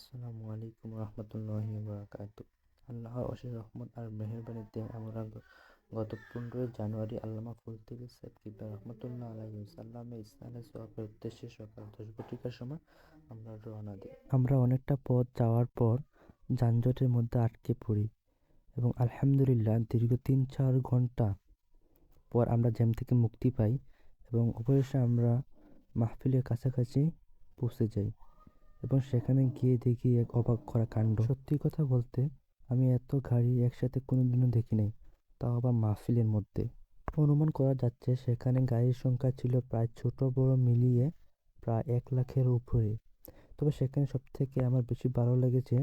আসসালামু আলাইকুম রহমতুল্লাহি বারাকাত আল্লাহর অশেষ রহমত আর মেহেরবানিতে আমরা গত পনেরোই জানুয়ারি আল্লামা ফুলতুলি সাহেব কিবলা রহমতুল্লাহ আলাইহি সাল্লামে ইসলামের সওয়াবের উদ্দেশ্যে সকাল দশ ঘটিকার সময় আমরা রওনা দিই। আমরা অনেকটা পথ যাওয়ার পর যানজটের মধ্যে আটকে পড়ি এবং আলহামদুলিল্লাহ দীর্ঘ তিন চার ঘণ্টা পর আমরা জ্যাম থেকে মুক্তি পাই এবং অবশেষে আমরা মাহফিলের কাছাকাছি পৌঁছে যাই। এবং সেখানে গিয়ে দেখি এক অবাক করা কাণ্ড। সত্যি কথা বলতে, আমি এত গাড়ি একসাথে কোনোদিনও দেখি নাই, তাও আবার মাহফিলের মধ্যে। অনুমান করা যাচ্ছে, সেখানে গাড়ির সংখ্যা ছিল প্রায় ছোট বড় মিলিয়ে প্রায় এক লাখের উপরে। তবে সেখানে সব থেকে আমার বেশি ভালো লেগেছে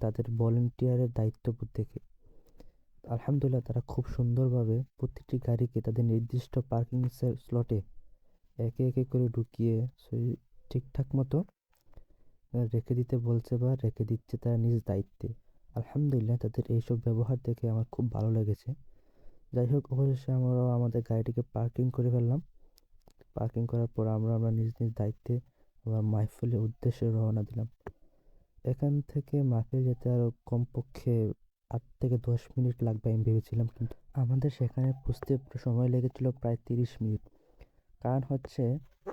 তাদের ভলেন্টিয়ারের দায়িত্ববোধ দেখে। আলহামদুলিল্লাহ, তারা খুব সুন্দরভাবে প্রতিটি গাড়িকে তাদের নির্দিষ্ট পার্কিং স্লটে একে একে করে ঢুকিয়ে ঠিকঠাক মতো রেখে দিতে বলছে বা রেখে দিচ্ছে তারা নিজ দায়িত্বে। আলহামদুলিল্লাহ, তাদের এইসব ব্যবহার দেখে আমার খুব ভালো লেগেছে। যাই হোক, অবশেষে আমরাও আমাদের গাড়িটিকে পার্কিং করে ফেললাম। পার্কিং করার পর আমরা আমরা নিজ নিজ দায়িত্বে আবার মাহফিলের উদ্দেশ্যে রওনা দিলাম। এখান থেকে মাহফিল যেতে আরও কমপক্ষে আট থেকে দশ মিনিট লাগবে আমি ভেবেছিলাম, কিন্তু আমাদের সেখানে পৌঁছতে সময় লেগেছিল প্রায় তিরিশ মিনিট। কারণ হচ্ছে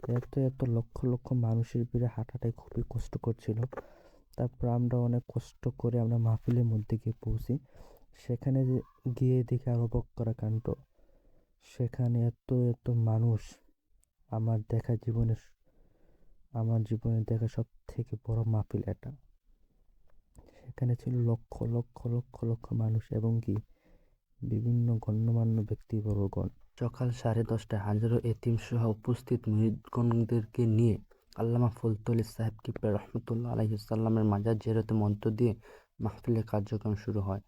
এত এত লক্ষ লক্ষ মানুষের ভিড়ে হাঁটাটাই খুবই কষ্টকর ছিল। তারপর আমরা অনেক কষ্ট করে আমরা মাহফিলের মধ্যে গিয়ে পৌঁছি। সেখানে গিয়ে দেখে আরও অবাক করা কাণ্ড। সেখানে এত এত মানুষ আমার দেখা জীবনের আমার জীবনে দেখা সব থেকে বড় মাহফিল এটা। সেখানে ছিল লক্ষ লক্ষ লক্ষ লক্ষ মানুষ এবং কি বিভিন্ন গণ্যমান্য ব্যক্তিবর্গগণ। সকাল সাড়ে দশটায় হাজারো এতিম সহ উপস্থিত মুরিদগণদেরকে নিয়ে আল্লামা ফুলতলি সাহেব কিবলা রহমতুল্লাহ আলহিসাল্লামের মাজার জেরতে মন্ত্র দিয়ে মাহফিলের কার্যক্রম শুরু হয়।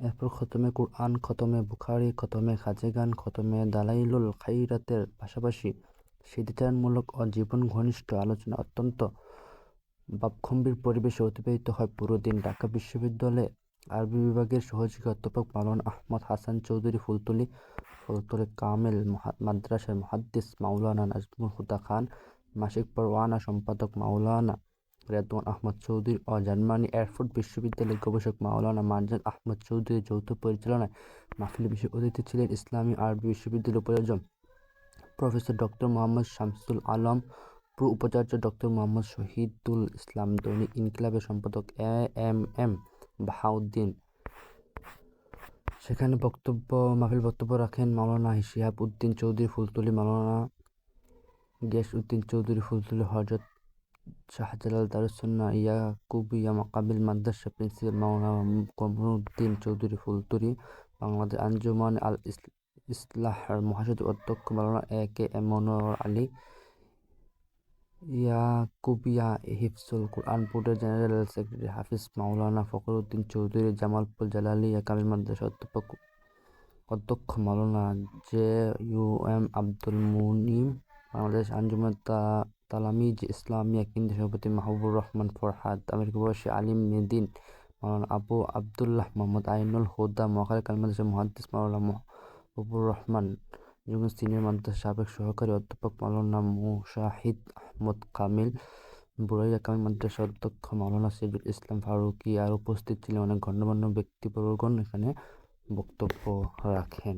এরপর খতমে কুরআন, খতমে বুখারি, খতমে খাজেগান খতমে দালাইলুল খাইরাতের পাশাপাশি সিদ্ধায়নমূলক ও জীবন ঘনিষ্ঠ আলোচনা অত্যন্ত ভাবগম্ভীর পরিবেশে অতিবাহিত হয়। পুরো দিন ঢাকা বিশ্ববিদ্যালয়ে আরবি বিভাগের সহযোগী অধ্যাপক মাওলানা আহমদ হাসান চৌধুরী ফুলতলি ফুলতলি কামেল মাদ্রাসার মুহাদ্দিস মাওলানা নাজমুল হুদা খান, মাসিক পরওয়ানা সম্পাদক মাওলানা রেদওয়ান আহমদ চৌধুরী ও জার্মানি এয়ারফোর্ট বিশ্ববিদ্যালয়ের গবেষক মাওলানা মারজান আহমদ চৌধুরী যৌথ পরিচালনায় মাহফিলে বিশেষ অতিথি ছিলেন ইসলামী আরবি বিশ্ববিদ্যালয়ের উপায়োজন প্রফেসর ডক্টর মোহাম্মদ শামসুল আলম, প্র উপাচার্য ডক্টর মোহাম্মদ শহীদুল ইসলাম, দৈনিক ইনকিলাবের সম্পাদক এ এম এম বাহাউদ্দিন। সেখানে বক্তব্য, মাহফিল বক্তব্য রাখেন মাওলানা শিহাব উদ্দিন চৌধুরী ফুলতলি, মাওলানা গিয়াস উদ্দিন চৌধুরী ফুলতলি হজরত শাহজালাল দারুসন্না ইয়াকুবিয়া মাকাবিল মাদ্রাসা প্রিন্সিপাল, মাওলানা কমরুদ্দিন চৌধুরী ফুলতলি, বাংলাদেশ আঞ্জুমান আল ইসলাহর মহাসচিব অধ্যক্ষ, Maulana A K M Monowar Ali Yaqubia Hifzul Quran বোর্ডের জেনারেল সেক্রেটারি হাফিজ মাওলানা ফখরুদ্দিন চৌধুরী, জামালপুর জালালিয়া কামিল মাদ্রাসা অধ্যাপক অধ্যক্ষ Maulana J U M Abdul Munim, Bangladesh Anjuman Talamiz Islamia কেন্দ্রীয় সভাপতি মাহবুবুর রহমান ফরহাদ, আমেরিকা প্রবাসী আলিম মেদিন মাওলানা আবু আবদুল্লাহ মোহাম্মদ আইনুল হুদা, মহাকালী কাল মাদ্রাসা মহাদ্দিস মাওলানা মাহবুবুর রহমান যুগন সিনিয়র মাদ্রাসা সাবেক সহকারী অধ্যাপক মাওলানা মুশাহিদ আহমদ কামিল বুড়াইয়া কামিল মাদ্রাসা অধ্যক্ষ মাওলানা সিজুল ইসলাম ফারুকি আর উপস্থিত ছিলেন অনেক গণ্যমান্য ব্যক্তিবর্গণ এখানে বক্তব্য রাখেন।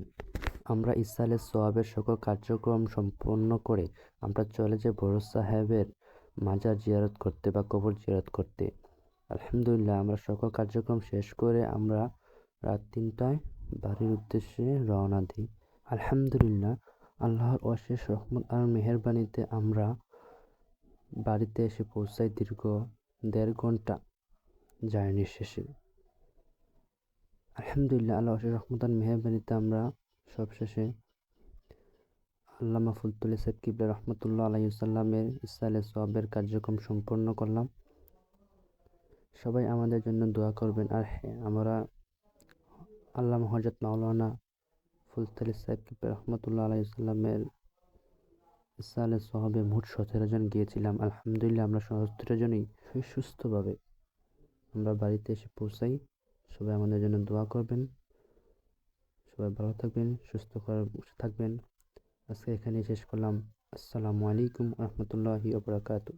আমরা ইসালের সোয়াবের সকল কার্যক্রম সম্পন্ন করে আমরা চলে যে বড় সাহেবের মাজার জিয়ারত করতে বা কবর জিয়ারত করতে। আলহামদুলিল্লাহ আমরা সকল কার্যক্রম শেষ করে আমরা রাত তিনটায় বাড়ির উদ্দেশ্যে রওনা দিই। আলহামদুলিল্লাহ, আল্লাহর অশেষ রহমত আর মেহরবানিতে আমরা বাড়িতে এসে পৌঁছাই দীর্ঘ দেড় ঘণ্টা জার্নি শেষে। আলহামদুলিল্লাহ আল্লাহ অশেষ রহমত আর মেহরবানিতে আমরা সবশেষে আল্লামা ফুলতুল সাহেব কিবলা রহমতুল্লাহ আলাইসাল্লামের ইসালে সবের কার্যক্রম সম্পন্ন করলাম। সবাই আমাদের জন্য দোয়া করবেন। আর হ্যাঁ আমরা আল্লাহ হজরত মাওলানা ফুলতলি সাহেব রহমতুল্লাহ আলাইসাল্লামের ইসালে সহবে মোট সতেরো জন গিয়েছিলাম। আলহামদুলিল্লাহ আমরা সতেরো জনই সুস্থভাবে আমরা বাড়িতে এসে পৌঁছাই। সবাই আমাদের জন্য দোয়া করবেন। সবাই ভালো থাকবেন, সুস্থ থাকবেন। আজকে এখানেই শেষ করলাম। আসসালামু আলাইকুম রহমতুল্লাহি ওবরাকাতু